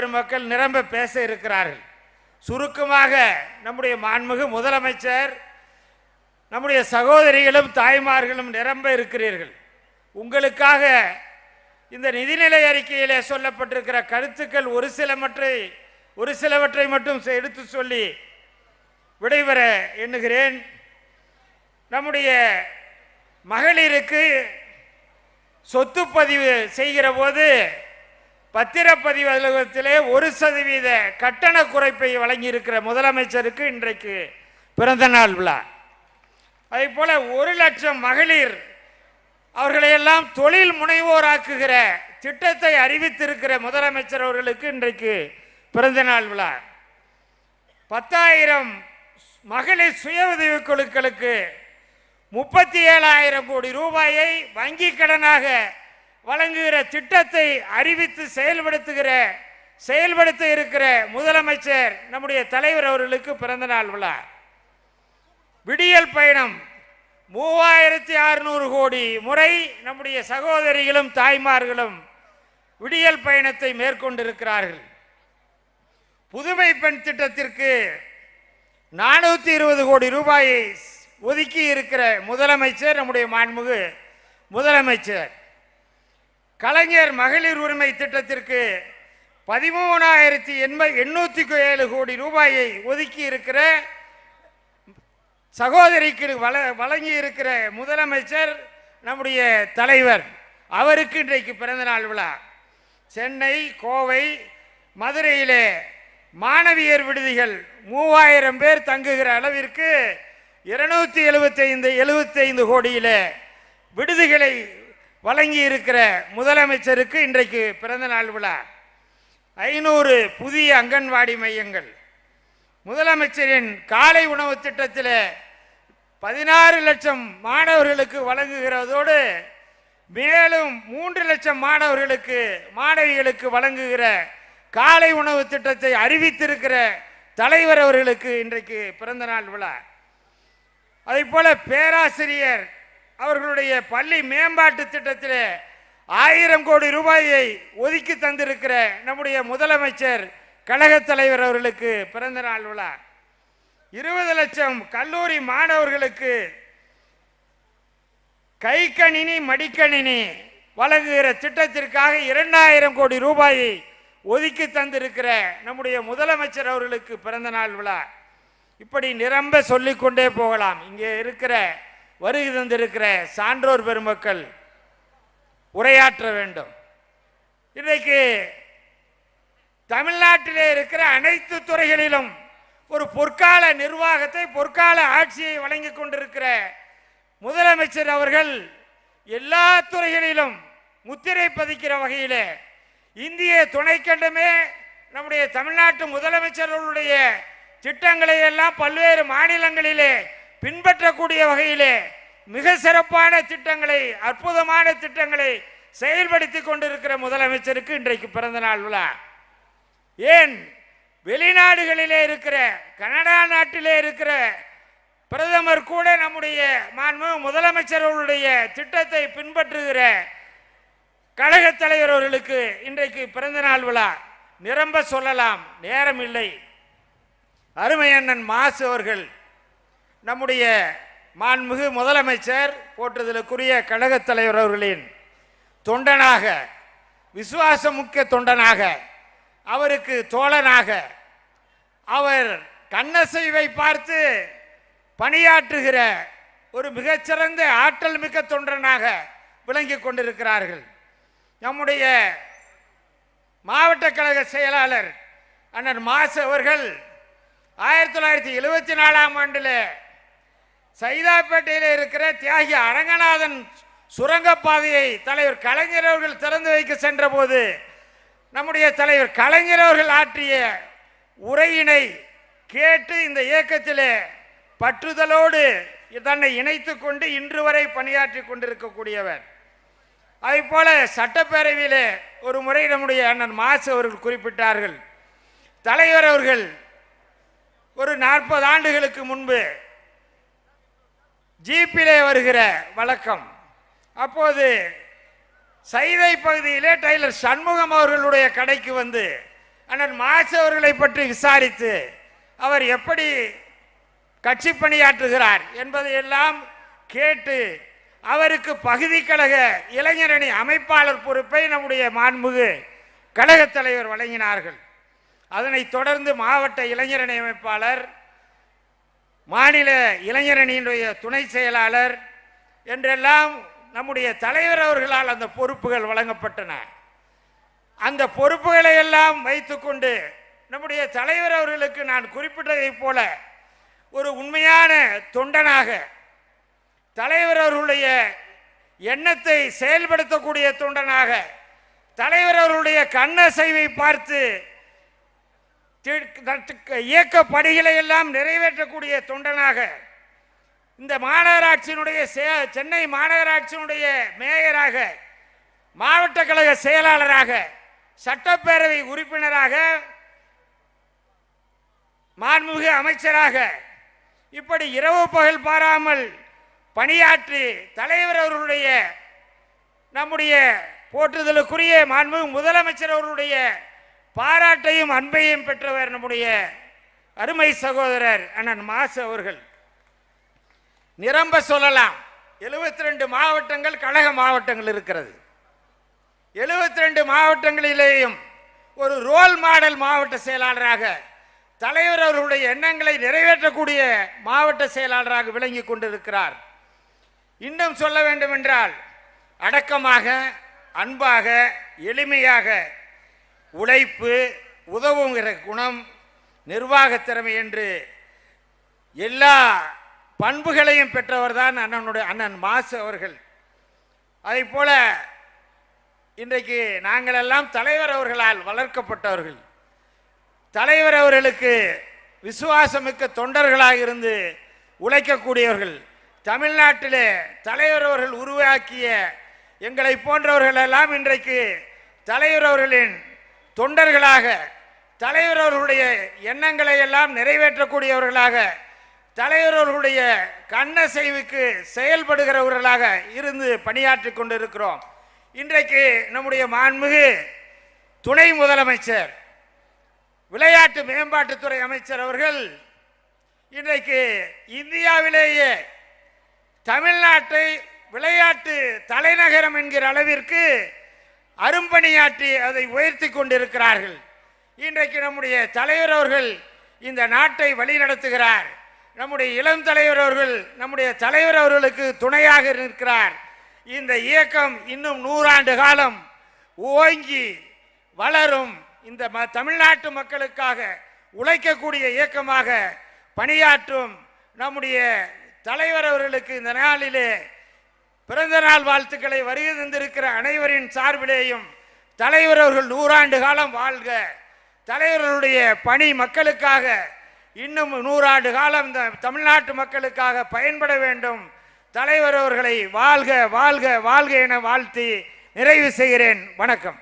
பெருமக்கள் நிரம்ப பேச இருக்கிறார்கள். சுருக்கமாக நம்முடைய மாண்புமிகு முதலமைச்சர் நம்முடைய சகோதரிகளும் தாய்மார்களும் நிரம்ப இருக்கிறீர்கள். உங்களுக்காக இந்த நிதிநிலை அறிக்கையிலே சொல்லப்பட்டிருக்கிற கருத்துக்கள் ஒரு சிலவற்றை ஒரு சிலவற்றை மட்டும் எடுத்து சொல்லி விடைபெற எண்ணுகிறேன். நம்முடைய மகளிருக்கு சொத்து பதிவு செய்கிற போது பத்திரப்பதிவு அலுவலகத்திலே ஒரு சதவீத கட்டண குறைப்பை வழங்கியிருக்கிற முதலமைச்சருக்கு இன்றைக்கு பிறந்த நாள் விழா. அதே போல ஒரு லட்சம் மகளிர் அவர்களையெல்லாம் தொழில் முனைவோராக்குகிற திட்டத்தை அறிவித்திருக்கிற முதலமைச்சர் அவர்களுக்கு இன்றைக்கு பிறந்த நாள் விழா. பத்தாயிரம் மகளிர் சுய உதவிக் குழுக்களுக்கு முப்பத்தி ஏழாயிரம் கோடி ரூபாயை வங்கி கடனாக வழங்குகிற திட்டத்தை அறிவித்து செயல்படுத்துகிற செயல்படுத்த இருக்கிற முதலமைச்சர் நம்முடைய தலைவர் அவர்களுக்கு பிறந்த நாள் விழா. விடியல் பயணம் மூவாயிரத்தி அறுநூறு கோடி முறை நம்முடைய சகோதரிகளும் தாய்மார்களும் விடியல் பயணத்தை மேற்கொண்டிருக்கிறார்கள். புதுமை பெண் திட்டத்திற்கு நானூற்றி இருபது கோடி ரூபாயை ஒதுக்கி இருக்கிற முதலமைச்சர் நம்முடைய மாண்புமிகு முதலமைச்சர். கலைஞர் மகளிர் உரிமை திட்டத்திற்கு பதிமூணாயிரத்தி எண்பது எண்ணூற்றி ஏழு கோடி ரூபாயை ஒதுக்கி இருக்கிற சகோதரிக்கு வள வழங்கி இருக்கிற முதலமைச்சர் நம்முடைய தலைவர். அவருக்கு இன்றைக்கு பிறந்தநாள் விழா. சென்னை கோவை மதுரையிலே மாணவியர் விடுதிகள் மூவாயிரம் பேர் தங்குகிற அளவிற்கு இருநூத்தி எழுபத்தைந்து எழுபத்தைந்து கோடியில விடுதிகளை வழங்கி இருக்கிற முதலமைச்சருக்கு இன்றைக்கு பிறந்த நாள் விழா. ஐநூறு புதிய அங்கன்வாடி மையங்கள். முதலமைச்சரின் காலை உணவு திட்டத்தில் பதினாறு லட்சம் மாணவர்களுக்கு வழங்குகிறதோடு மேலும் மூன்று லட்சம் மாணவர்களுக்கு மாணவிகளுக்கு வழங்குகிற காலை உணவு திட்டத்தை அறிவித்திருக்கிற தலைவர் அவர்களுக்கு இன்றைக்கு பிறந்த நாள் விழா. அதே போல பேராசிரியர் அவர்களுடைய பள்ளி மேம்பாட்டு திட்டத்தில் ஆயிரம் கோடி ரூபாயை ஒதுக்கி தந்திருக்கிற நம்முடைய முதலமைச்சர் கழகத் தலைவர் அவர்களுக்கு பிறந்த நாள் விழா. இருபது லட்சம் கல்லூரி மாணவர்களுக்கு கை கணினி மடிக்கணினி வழங்குகிற திட்டத்திற்காக இரண்டாயிரம் கோடி ரூபாயை ஒதுக்கி தந்திருக்கிற நம்முடைய முதலமைச்சர் அவர்களுக்கு பிறந்த நாள் விழா. இப்படி நிரம்ப சொல்லிக்கொண்டே போகலாம். இங்கே இருக்கிற வருகை தந்திருக்கிற சான்றோர் பெருமக்கள் உரையாற்ற வேண்டும். இன்றைக்கு தமிழ்நாட்டிலே இருக்கிற அனைத்து துறைகளிலும் ஒரு பொற்கால நிர்வாகத்தை பொற்கால ஆட்சியை வழங்கி கொண்டிருக்கிற முதலமைச்சர் அவர்கள் எல்லா துறைகளிலும் முத்திரை பதிக்கிற வகையிலே இந்திய துணைக்கண்டமே நம்முடைய தமிழ்நாட்டு முதலமைச்சர்களுடைய திட்டங்களை எல்லாம் பல்வேறு மாநிலங்களிலே பின்பற்றக்கூடிய வகையிலே மிக சிறப்பான திட்டங்களை அற்புதமான திட்டங்களை செயல்படுத்தி கொண்டிருக்கிற முதலமைச்சருக்கு இன்றைக்கு பிறந்த நாள் விழா. ஏன்? வெளிநாடுகளிலே இருக்கிற கனடா நாட்டிலே இருக்கிற பிரதமர் கூட நம்முடைய மாண்பு முதலமைச்சர்களுடைய திட்டத்தை பின்பற்றுகிற கழகத் தலைவர் அவர்களுக்கு இன்றைக்கு பிறந்த நாள் விழா. நிரம்ப சொல்லலாம் நேரம் இல்லை. அருமையண்ணன் மாசு அவர்கள் நம்முடைய மாண்புமிகு முதலமைச்சர் போற்றுதலுக்குரிய கழகத் தலைவர் அவர்களின் தொண்டனாக விசுவாசமுக்க தொண்டனாக அவருக்கு தோழனாக அவர் கண்ணசைவை பார்த்து பணியாற்றுகிற ஒரு மிகச்சிறந்த ஆற்றல் மிக்க தொண்டனாக விளங்கி கொண்டிருக்கிறார்கள். நம்முடைய மாவட்ட கழக செயலாளர் அண்ணன் மாசு அவர்கள் ஆயிரத்தி தொள்ளாயிரத்தி எழுபத்தி நாலாம் ஆண்டில் சைதாப்பேட்டையில் இருக்கிற தியாகி அரங்கநாதன் சுரங்கப்பாதையை தலைவர் கலைஞர் அவர்கள் திறந்து வைக்க சென்ற போது நம்முடைய தலைவர் கலைஞர் அவர்கள் ஆற்றிய உரையினை கேட்டு இந்த இயக்கத்திலே பற்றுதலோடு தன்னை இணைத்து கொண்டு இன்று வரை பணியாற்றி கொண்டிருக்கக்கூடியவர். அதே போல சட்டப்பேரவையிலே ஒரு முறை நம்முடைய அண்ணன் மாசு அவர்கள் குறிப்பிட்டார்கள் தலைவர் அவர்கள் ஒரு நாற்பது ஆண்டுகளுக்கு முன்பு ஜீப்பிலே வருகிற வழக்கம். அப்போது சைதை பகுதியிலே டைலர் சண்முகம் அவர்களுடைய கடைக்கு வந்து அண்ணன் மாசு அவர்களை பற்றி விசாரித்து அவர் எப்படி கட்சி பணியாற்றுகிறார் என்பதையெல்லாம் கேட்டு அவருக்கு பகுதி கழக இளைஞரணி அமைப்பாளர் பொறுப்பை நம்முடைய மாண்புகு கழகத் தலைவர் வழங்கினார்கள். அதனைத் தொடர்ந்து மாவட்ட இளைஞரணி அமைப்பாளர் மாநில இளைஞரணியினுடைய துணை செயலாளர் என்றெல்லாம் நம்முடைய தலைவர் அவர்களால் அந்த பொறுப்புகள் வழங்கப்பட்டன. அந்த பொறுப்புகளை எல்லாம் வைத்துக்கொண்டு நம்முடைய தலைவர் அவர்களுக்கு நான் குறிப்பிட்டதைப் போல ஒரு உண்மையான தொண்டனாக தலைவர் அவர்களுடைய எண்ணத்தை செயல்படுத்தக்கூடிய தொண்டனாக தலைவர் அவர்களுடைய கண்ணசைவை பார்த்து இயக்க பணிகளை எல்லாம் நிறைவேற்றக்கூடிய தொண்டனாக இந்த மாநகராட்சியினுடைய சென்னை மாநகராட்சியினுடைய மேயராக மாவட்ட கழக செயலாளராக சட்டப்பேரவை உறுப்பினராக மாண்புமிகு அமைச்சராக இப்படி இரவு பகல் பாராமல் பணியாற்றி தலைவர் அவர்களுடைய நம்முடைய போற்றுதலுக்குரிய மாண்புமிகு முதலமைச்சர் அவர்களுடைய பாராட்டையும் அன்பையும் பெற்றவர் நம்முடைய அருமை சகோதரர் அண்ணன் மாசு அவர்கள். நிரம்ப சொல்லலாம். 72 ரெண்டு மாவட்டங்கள் கழக மாவட்டங்கள் இருக்கிறது. 72 ரெண்டு மாவட்டங்களிலேயும் ஒரு ரோல் மாடல் மாவட்ட செயலாளராக தலைவர் அவர்களுடைய எண்ணங்களை நிறைவேற்றக்கூடிய மாவட்ட செயலாளராக விளங்கி கொண்டிருக்கிறார். இன்னும் சொல்ல வேண்டும் என்றால் அடக்கமாக அன்பாக எளிமையாக உழைப்பு உதவுங்கிற குணம் நிர்வாகத் திறமை என்று எல்லா பண்புகளையும் பெற்றவர் தான் அண்ணனுடைய அண்ணன் மாசு அவர்கள். அதை போல இன்றைக்கு நாங்கள் எல்லாம் தலைவர் அவர்களால் வளர்க்கப்பட்டவர்கள். தலைவர் அவர்களுக்கு விசுவாசமிக்க தொண்டர்களாக இருந்து உழைக்கக்கூடியவர்கள். தமிழ்நாட்டிலே தலைவர் அவர்கள் உருவாக்கிய எங்களை போன்றவர்கள் எல்லாம் இன்றைக்கு தலைவர் அவர்களின் தொண்டர்களாக தலைவர் அவர்களுடைய எண்ணங்களை எல்லாம் நிறைவேற்றக்கூடியவர்களாக தலைவர் அவர்களுடைய செய்வுக்கு செயல்படுகிறவர்களாக இருந்து பணியாற்றி கொண்டிருக்கிறோம். இன்றைக்கு நம்முடைய மாண்புமிகு துணை முதலமைச்சர் விளையாட்டு மேம்பாட்டுத்துறை அமைச்சர் அவர்கள் இன்றைக்கு இந்தியாவிலேயே தமிழ்நாட்டை விளையாட்டு தலைநகரம் என்கிற அளவிற்கு அரும்பணியாற்றி அதை உயர்த்தி கொண்டிருக்கிறார்கள். இன்றைக்கு நம்முடைய தலைவர் அவர்கள் இந்த நாட்டை வழிநடத்துகிறார் நம்முடைய இளம் தலைவர் அவர்கள் நம்முடைய தலைவர் அவர்களுக்கு துணையாக நிற்கிறார் இந்த இயக்கம் இன்னும் நூறாண்டு காலம் ஓங்கி வளரும். இந்த ம- தமிழ்நாட்டு மக்களுக்காக உழைக்கக்கூடிய இயக்கமாக பணியாற்றும் நம்முடைய தலைவர் அவர்களுக்கு இந்த நாளிலே பிறந்த நாள் வாழ்த்துக்களை வருகை தந்திருக்கிற அனைவரின் சார்பிலேயும் தலைவர் அவர்கள் நூறாண்டு காலம் வாழ்க. தலைவர்களுடைய பணி மக்களுக்காக இன்னும் நூறாண்டு காலம் இந்த தமிழ்நாட்டு மக்களுக்காக பயன்பட வேண்டும். தலைவர் அவர்களை வாழ்க வாழ்க வாழ்க என வாழ்த்தி நிறைவு செய்கிறேன். வணக்கம்.